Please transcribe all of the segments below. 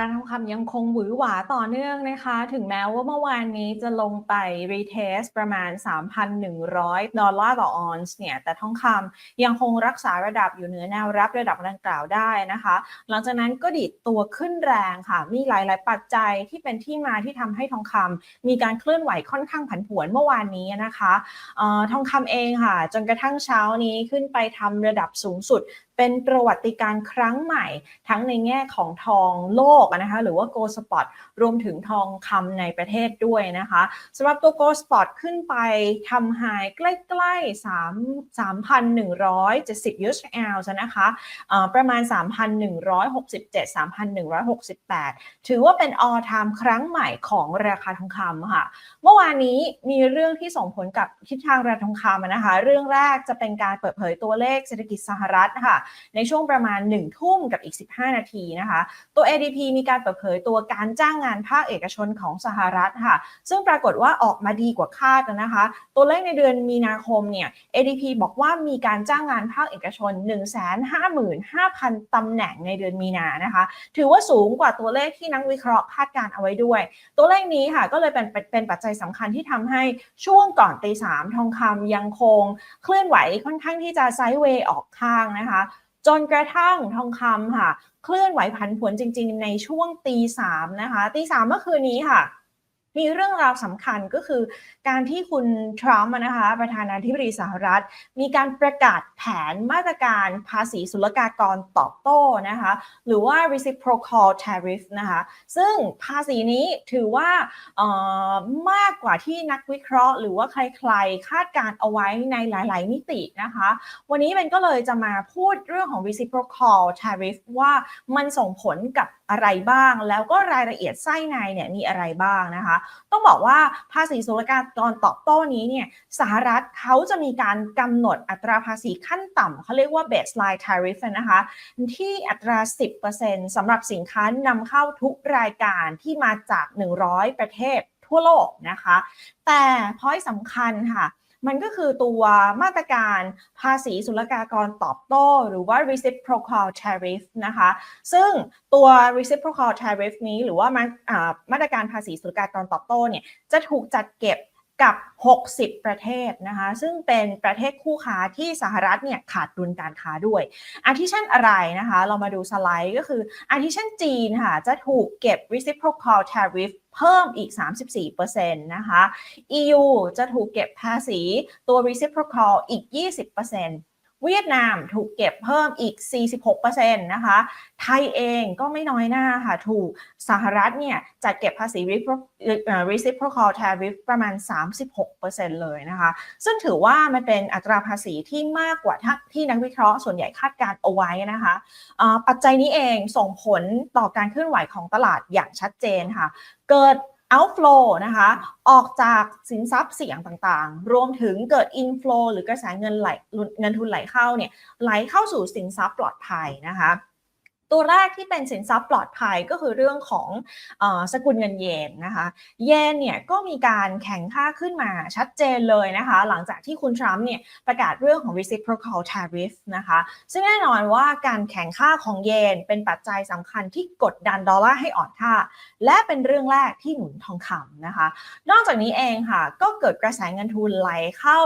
ราคาทองคำยังคงหวือหวาต่อเนื่องนะคะ ถึงแม้ว่าเมื่อวานนี้จะลงไปรีเทสประมาณ 3,100 ดอลลาร์ต่อออนซ์เนี่ย แต่ทองคำยังคงรักษาระดับอยู่เหนือแนวรับระดับดังกล่าวได้นะคะ หลังจากนั้นก็ดิดตัวขึ้นแรงค่ะ มีหลาย ๆ ปัจจัยที่เป็นที่มาที่ทำให้ทองคำมีการเคลื่อนไหวค่อนข้างผันผวนเมื่อวานนี้นะคะออทองคำเองค่ะ จนกระทั่งเช้านี้ขึ้นไปทำระดับสูงสุด เป็นประวัติการครั้งใหม่ ทั้งในแง่ของทองโลกนะคะหรือว่า Gold Spot รวมถึงทองคำในประเทศด้วยนะคะสำหรับตัว Gold Spot ขึ้นไปทำไฮใกล้ๆ3 3,170 US ounce นะคะะประมาณ 3,167 3,168 ถือว่าเป็น all time ครั้งใหม่ของราคาทองคำค่ะ เมื่อวานนี้มีเรื่องที่ส่งผลกับทิศทางราคาทองคำนะคะ เรื่องแรกจะเป็นการเปิดเผยตัวเลขเศรษฐกิจสหรัฐค่ะในช่วงประมาณ 1 ทุ่มกับอีก 15 นาทีนะคะ ตัว ADP มีการเปิดเผยตัวการจ้างงานภาคเอกชนของสหรัฐค่ะ ซึ่งปรากฏว่าออกมาดีกว่าคาดนะคะ ตัวเลขในเดือนมีนาคมเนี่ย ADP บอกว่ามีการจ้างงานภาคเอกชน 155,000 ตำแหน่งในเดือนมีนานะคะ ถือว่าสูงกว่าตัวเลขที่นักวิเคราะห์คาดการเอาไว้ด้วย ตัวเลขนี้ค่ะก็เลยเป็นเป็นปัจจัยสำคัญที่ทำให้ช่วงก่อนตีสามทองคำยังคงเคลื่อนไหวค่อนข้างที่จะไซด์เวย์ออกข้างนะคะ จนกระทั่งทองคำค่ะ เคลื่อนไหวผันผวนจริง ๆ ในช่วงตีสามนะคะตีสามเมื่อคืนนี้ค่ะ มีเรื่องราวสำคัญก็คือ การที่คุณทรัมป์นะคะประธานาธิบดีสหรัฐ มีการประกาศแผนมาตรการภาษีศุลกากรตอบโต้นะคะหรือว่า reciprocal tariff นะคะซึ่งภาษีนี้ถือว่ามากกว่าที่นักวิเคราะห์ หรือว่าใครๆ คาดการเอาไว้ในหลาย ๆ มิตินะคะ วันนี้เป็นก็เลยจะมาพูดเรื่องของ reciprocal tariff ว่ามันส่งผลกับอะไรบ้าง แล้วก็รายละเอียดไส้ในเนี่ยมีอะไรบ้างนะคะต้องบอกว่าภาษีศุลกากรตอบโต้นี้เนี่ยสหรัฐเขาจะมีการกำหนดอัตราภาษีขั้นต่ำเขาเรียกว่า baseline tariff นะคะที่อัตรา 10%สำหรับสินค้านำเข้าทุกรายการที่มาจาก 100 ประเทศทั่วโลกนะคะ แต่พอยสำคัญค่ะ มันก็คือตัวมาตรการภาษีศุลกากรตอบโต้ หรือว่า reciprocal tariff นะคะ ซึ่งตัว reciprocal tariff นี้หรือว่ามาตรการภาษีศุลกากรตอบโต้เนี่ยจะถูกจัดเก็บ กับ 60 ประเทศนะคะ ซึ่งเป็นประเทศคู่ค้าที่สหรัฐเนี่ยขาดดุลการค้าด้วย อาทิเช่นอะไรนะคะ เรามาดูสไลด์ก็คืออาทิเช่นจีนค่ะ จะถูกเก็บ reciprocal tariff เพิ่มอีก 34%นะคะ EU จะถูกเก็บภาษีตัว reciprocal อีก 20% เวียดนามถูกเก็บเพิ่มอีก 46%นะคะ ไทยเองก็ไม่น้อยหน้าค่ะ ถูกสหรัฐเนี่ยจัดเก็บภาษี reciprocal tariff ประมาณ 36%เลยนะคะ ซึ่งถือว่ามันเป็นอัตราภาษีที่มากกว่าที่นักวิเคราะห์ส่วนใหญ่คาดการเอาไว้นะคะปัจจัยนี้เองส่งผลต่อการเคลื่อนไหวของตลาดอย่างชัดเจนค่ะ เกิด outflow นะคะ ออกจากสินทรัพย์เสี่ยงต่างๆ รวมถึงเกิด inflow หรือกระแสเงินไหลเงินทุนไหลเข้าเนี่ยไหลเข้าสู่สินทรัพย์ปลอดภัยนะคะ ตัวแรกที่เป็นสินทรัพย์ปลอดภัยก็คือเรื่องของอสกุลเงินเยนนะคะ เยนเนี่ยก็มีการแข่งค่าขึ้นมาชัดเจนเลยนะคะ หลังจากที่คุณทรัมป์เนี่ยประกาศเรื่องของ reciprocal tariff นะคะ ซึ่งแน่นอนว่าการแข่งค่าของเยนเป็นปัจจัยสำคัญที่กดดันดอลลาร์ให้อ่อนค่า และเป็นเรื่องแรกที่หนุนทองคำนะคะ นอกจากนี้เองค่ะก็เกิดกระแสเงินทุนไหลเข้า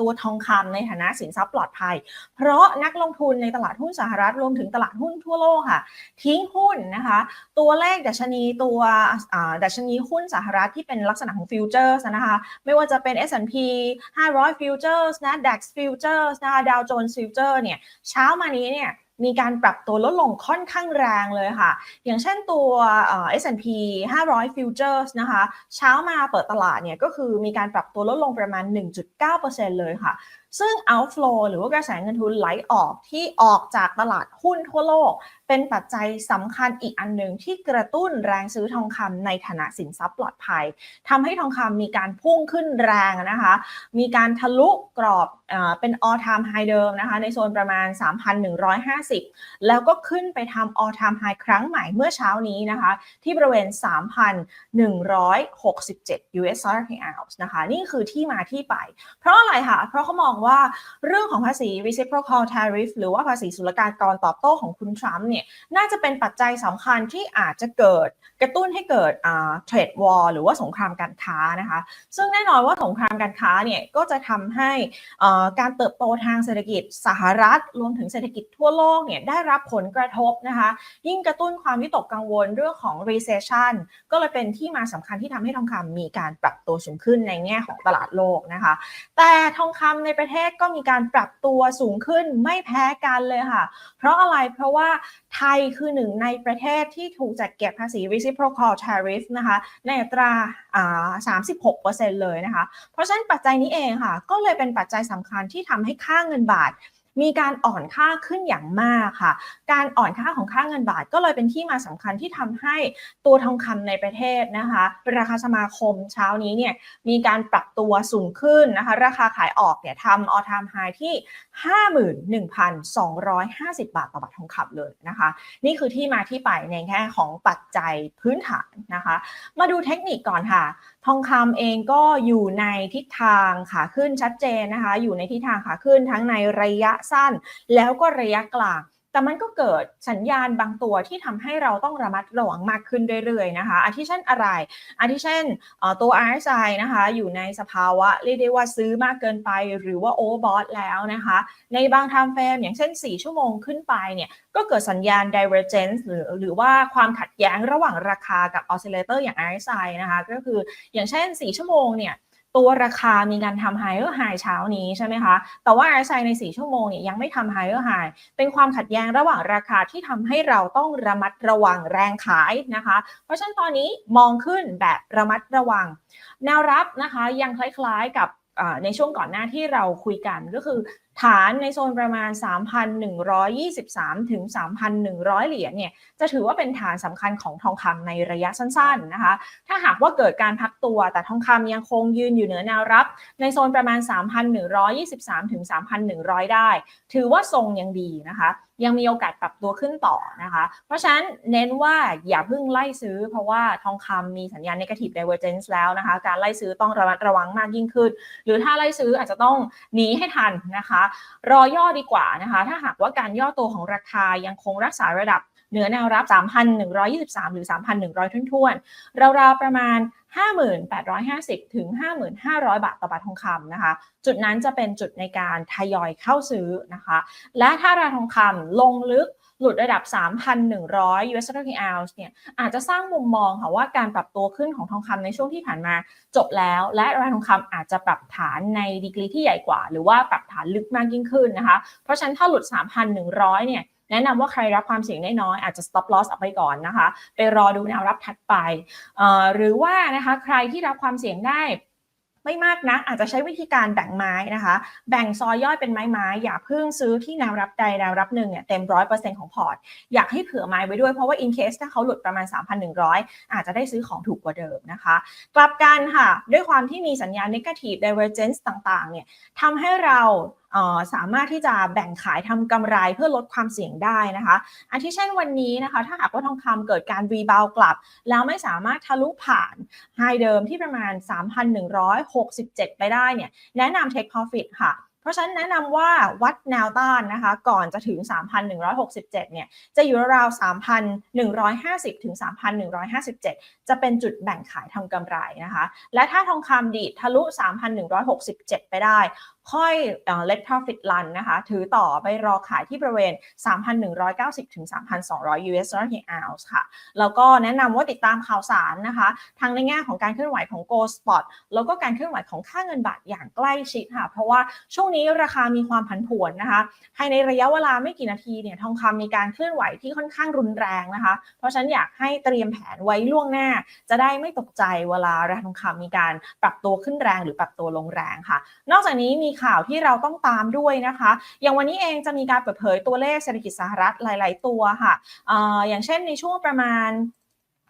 ตัวทองคำในฐานะสินทรัพย์ปลอดภัย เพราะนักลงทุนในตลาดหุ้นสหรัฐรวมถึงตลาดหุ้นทั่วโลกค่ะ ทิ้งหุ้นนะคะ ตัวเลขดัชนีตัวดัชนีหุ้นสหรัฐที่เป็นลักษณะของฟิวเจอร์สนะคะ ไม่ว่าจะเป็น S&P 500 Futures นะ DAX Futures นะคะ Dow Jones Futures เนี่ยเช้ามานี้เนี่ยมีการปรับตัวลดลงค่อนข้างแรงเลยค่ะ อย่างเช่นตัว S&P 500 Futures นะคะ เช้ามาเปิดตลาดเนี่ยก็คือมีการปรับตัวลดลงประมาณ 1.9%เลยค่ะ ซึ่ง outflow หรือว่ากระแสเงินทุนไหลออกที่ออกจากตลาดหุ้นทั่วโลก เป็นปัจจัยสำคัญอีกอันหนึ่งที่กระตุ้นแรงซื้อทองคำในฐานะสินทรัพย์ปลอดภัยทำให้ทองคำมีการพุ่งขึ้นแรงนะคะ มีการทะลุกรอบเป็น all time high เดิมนะคะ ในโซนประมาณ 3,150 แล้วก็ขึ้นไปทำ all time high ครั้งใหม่เมื่อเช้านี้นะคะ ที่บริเวณ 3,167 US dollar per ounce นะคะ นี่คือที่มาที่ไป เพราะอะไรคะเพราะเขามองว่าเรื่องของภาษี reciprocal tariff หรือว่าภาษีศุลกากรตอบโต้ของคุณทรัมป์เนี่ยน่าจะเป็นปัจจัยสำคัญที่อาจจะเกิดกระตุ้นให้เกิดเทรดวอร์หรือว่าสงครามการค้านะคะ ซึ่งแน่นอนว่าสงครามการค้าเนี่ยก็จะทำให้การเติบโตทางเศรษฐกิจสหรัฐ รวมถึงเศรษฐกิจทั่วโลกเนี่ยได้รับผลกระทบนะคะ ยิ่งกระตุ้นความวิตกกังวลเรื่องของ recession ก็เลยเป็นที่มาสำคัญที่ทำให้ทองคำมีการปรับตัวสูงขึ้นในแง่ของตลาดโลกนะคะ แต่ทองคำในประเทศก็มีการปรับตัวสูงขึ้นไม่แพ้กันเลยค่ะ เพราะอะไรเพราะว่าไทยคือหนึ่งในประเทศที่ถูกจัดเก็บภาษี reciprocal tariff นะคะ ในอัตราอ่า36%เลยนะคะ เพราะฉะนั้นปัจจัยนี้เองค่ะ ก็เลยเป็นปัจจัยสำคัญที่ทำให้ค่าเงินบาท มีการอ่อนค่าขึ้นอย่างมากค่ะ การอ่อนค่าของค่าเงินบาทก็เลยเป็นที่มาสำคัญที่ทำให้ตัวทองคำในประเทศนะคะ ราคาสมาคมเช้านี้เนี่ยมีการปรับตัวสูงขึ้นนะคะ ราคาขายออกเนี่ยทำออทามไฮที่ 51,250 บาทต่อบาททองคำเลยนะคะ นี่คือที่มาที่ไปในแง่ของปัจจัยพื้นฐานนะคะ มาดูเทคนิคก่อนค่ะ ทองคำเองก็อยู่ในทิศทางขาขึ้นชัดเจนนะคะ อยู่ในทิศทางขาขึ้นทั้งในระยะสั้น แล้วก็ระยะกลาง แต่มันก็เกิดสัญญาณบางตัวที่ทำให้เราต้องระมัดระวังมากขึ้นเรื่อยๆนะคะอาทิเช่นอะไร อาทิเช่นตัว RSI นะคะอยู่ในสภาวะเรียกได้ว่าซื้อมากเกินไป หรือว่าโอเวอร์บอทแล้วนะคะ ในบางไทม์เฟรมอย่างเช่น 4 ชั่วโมงขึ้นไปเนี่ยก็เกิดสัญญาณ divergence หรือหรือว่าความขัดแย้งระหว่างราคากับ oscillator อย่าง RSI นะคะก็คืออย่างเช่น 4 ชั่วโมงเนี่ย ตัวราคามีการทำ higher high เช้านี้ใช่ไหมคะ แต่ว่า RSI ใน 4 ชั่วโมงเนี่ยยังไม่ทำ higher high เป็นความขัดแย้งระหว่างราคาที่ทำให้เราต้องระมัดระวังแรงขายนะคะ เพราะฉะนั้นตอนนี้มองขึ้นแบบระมัดระวัง แนวรับนะคะยังคล้ายๆกับในช่วงก่อนหน้าที่เราคุยกันก็คือ ฐานในโซนประมาณ 3,123 ถึง 3,100 เหรียญเนี่ยจะถือว่าเป็นฐานสำคัญของทองคำในระยะสั้นๆนะคะ ถ้าหากว่าเกิดการพักตัวแต่ทองคำยังคงยืนอยู่เหนือแนวรับ ในโซนประมาณ 3,123 ถึง 3,100 ได้ ถือว่าทรงยังดีนะคะยังมีโอกาสปรับตัวขึ้นต่อนะคะ เพราะฉะนั้นเน้นว่าอย่าเพิ่งไล่ซื้อ เพราะว่าทองคำมีสัญญาณ negative divergence แล้วนะคะ การไล่ซื้อต้องระมัดระวังมากยิ่งขึ้น หรือถ้าไล่ซื้ออาจจะต้องหนีให้ทันนะคะรอย่อดีกว่านะคะ ถ้าหากว่าการย่อตัวของราคายังคงรักษาระดับเหนือแนวรับ 3,123 หรือ 3,100ทุ่นๆราวๆประมาณ 5,850 ถึง 5,500 บาทต่อบาททองคำนะคะ จุดนั้นจะเป็นจุดในการทยอยเข้าซื้อนะคะ และถ้าราคาทองคำลงลึก หลุดระดับ 3,100 US dollar ounce เนี่ยอาจจะสร้างมุมมองค่ะว่าการปรับตัวขึ้นของทองคำในช่วงที่ผ่านมาจบแล้ว และราคาทองคำอาจจะปรับฐานในดีกรีที่ใหญ่กว่า หรือว่าปรับฐานลึกมากยิ่งขึ้นนะคะ เพราะฉะนั้นถ้าหลุด 3,100 เนี่ยแนะนำว่าใครรับความเสี่ยงได้น้อยอาจจะ stop loss เอาไปก่อนนะคะ ไปรอดูแนวรับถัดไป หรือว่านะคะใครที่รับความเสี่ยงได้ ไม่มากนะอาจจะใช้วิธีการแบ่งไม้นะคะ แบ่งซอยย่อยเป็นไม้ไม้อย่าเพิ่งซื้อที่แนวรับใดแนวรับหนึ่งเนี่ยเต็มร้อยเปอร์เซ็นต์ของพอร์ต อยากให้เผื่อไม้ไว้ด้วยเพราะว่า in case ถ้าเขาหลุดประมาณ 3,100 อาจจะได้ซื้อของถูกกว่าเดิมนะคะ กลับกันค่ะ ด้วยความที่มีสัญญาณ negative divergence ต่างๆเนี่ยทำให้เราสามารถที่จะแบ่งขายทำกำไรเพื่อลดความเสี่ยงได้นะคะ อันที่เช่นวันนี้นะคะ ถ้าหากว่าทองคำเกิดการรีบาวกลับ แล้วไม่สามารถทะลุผ่านไฮเดิมที่ประมาณ 3,167 ไปได้เนี่ยแนะนำ take profit ค่ะราะฉะนั้นแนะนำว่าวัดแนวต้านนะคะ ก่อนจะถึง 3,167 เนี่ย จะอยู่ราว3,150 ถึง 3,157 จะเป็นจุดแบ่งขายทำกำไรนะคะ และถ้าทองคำดีดทะลุ 3,167 ไปได้ ค่อย let profit run นะคะ ถือต่อไปรอขายที่บริเวณ 3,190 ถึง 3,200 US dollar per ounce ค่ะ แล้วก็แนะนำว่าติดตามข่าวสารนะคะทั้งในแง่ของการเคลื่อนไหวของ gold spot แล้วก็การเคลื่อนไหวของค่าเงินบาทอย่างใกล้ชิดค่ะ เพราะว่าช่วงนี้ราคามีความผันผวนนะคะภายในระยะเวลาไม่กี่นาทีเนี่ยทองคำมีการเคลื่อนไหวที่ค่อนข้างรุนแรงนะคะ เพราะฉะนั้นอยากให้เตรียมแผนไว้ล่วงหน้า จะได้ไม่ตกใจเวลาราคาทองคำมีการปรับตัวขึ้นแรงหรือปรับตัวลงแรงค่ะ นอกจากนี้มีข่าวที่เราต้องตามด้วยนะคะ อย่างวันนี้เองจะมีการเปิดเผยตัวเลขเศรษฐกิจสหรัฐหลาย ๆ ตัวค่ะออย่างเช่นในช่วงประมาณ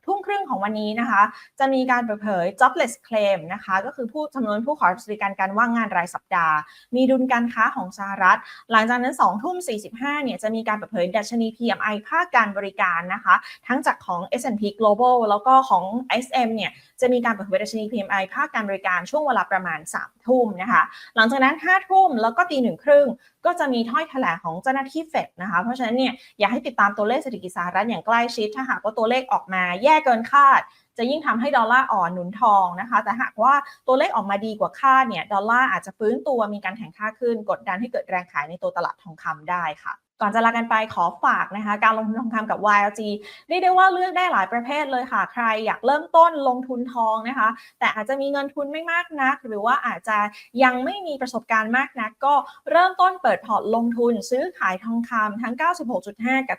ทุ่มครึ่งของวันนี้นะคะ จะมีการเปิดเผย jobless claim นะคะ ก็คือผู้จำนวนผู้ขอสวัสดิการการว่างงานรายสัปดาห์ มีดุลการค้าของสหรัฐ หลังจากนั้น2ทุ่ม 45 เนี่ย จะมีการเปิดเผยดัชนี PMI ภาคการบริการนะคะ ทั้งจากของ S&P Global แล้วก็ของ SM เนี่ย จะมีการเปิดเผยดัชนี PMI ภาคการบริการช่วงเวลาประมาณ 3 ทุ่มนะคะ หลังจากนั้น 5 ทุ่มแล้วก็ตีหนึ่งครึ่งก็จะมีถ้อยแถลงของเจ้าหน้าที่เฟดนะคะ เพราะฉะนั้นเนี่ยอยากให้ติดตามตัวเลขเศรษฐกิจสหรัฐอย่างใกล้ชิด ถ้าหากว่าตัวเลขออกมาแย่เกินคาด จะยิ่งทำให้ดอลลาร์อ่อนหนุนทองนะคะ แต่หากว่าตัวเลขออกมาดีกว่าคาดเนี่ย ดอลลาร์อาจจะฟื้นตัวมีการแข่งค่าขึ้น กดดันให้เกิดแรงขายในตัวตลาดทองคำได้ค่ะก่อนจะลากันไปขอฝากนะคะ การลงทุนทองคำกับ YLG เรียกได้ว่าเลือกได้หลายประเภทเลยค่ะ ใครอยากเริ่มต้นลงทุนทองนะคะ แต่อาจจะมีเงินทุนไม่มากนัก หรือว่าอาจจะยังไม่มีประสบการณ์มากนัก ก็เริ่มต้นเปิดพอร์ตลงทุน ซื้อขายทองคำทั้ง 96.5 กับ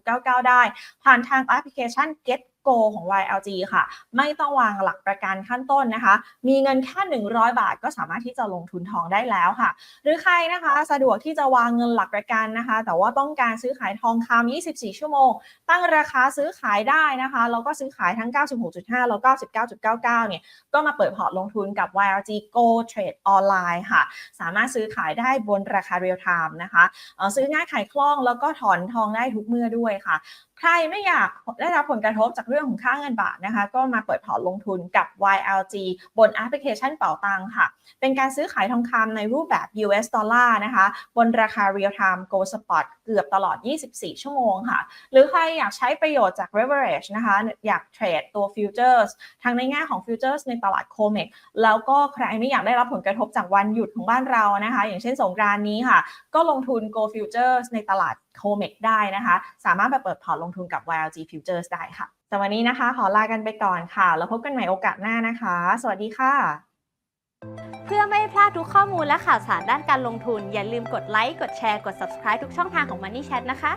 99.99 ได้ ผ่านทางแอปพลิเคชัน Get Go ของ YLG ค่ะ ไม่ต้องวางหลักประกันขั้นต้นนะคะ มีเงินแค่ 100 บาทก็สามารถที่จะลงทุนทองได้แล้วค่ะ หรือใครนะคะสะดวกที่จะวางเงินหลักประกันนะคะ แต่ว่าต้องการซื้อขายทองคำ24 ชั่วโมง ตั้งราคาซื้อขายได้นะคะแล้วก็ซื้อขายทั้ง 96.5 แล้วก็19.99 เนี่ยก็มาเปิดพอร์ตลงทุนกับ YLG Go Trade ออนไลน์ค่ะ สามารถซื้อขายได้บนราคาเรียลไทม์นะคะซื้อง่ายขายคล่องแล้วก็ถอนทองได้ทุกเมื่อด้วยค่ะ ใครไม่อยากได้รับผลกระทบจากเรื่องของค่าเงินบาทนะคะ ก็มาเปิดพอร์ตลงทุนกับ YLG บนแอปพลิเคชันเป๋าตังค่ะ เป็นการซื้อขายทองคำในรูปแบบ US ดอลลาร์นะคะ บนราคา real time go spot เกือบตลอด 24 ชั่วโมงค่ะ หรือใครอยากใช้ประโยชน์จาก leverage นะคะ อยากเทรดตัว futures ทั้งในแง่ของ futures ในตลาด COMEX แล้วก็ใครไม่อยากได้รับผลกระทบจากวันหยุดของบ้านเรานะคะ อย่างเช่นสงกรานนี้ค่ะ ก็ลงทุน go futures ในตลาด COMEX ได้นะคะ สามารถไปเปิดพอร์ตลงทุนกับ YLG futures ได้ค่ะแต่วันนี้นะคะขอลากันไปก่อนค่ะ แล้วพบกันใหม่โอกาสหน้านะคะ สวัสดีค่ะ เพื่อไม่พลาดทุกข้อมูลและข่าวสารด้านการลงทุน อย่าลืมกดไลค์ กดแชร์ กด subscribe ทุกช่องทางของ Money Chat นะคะ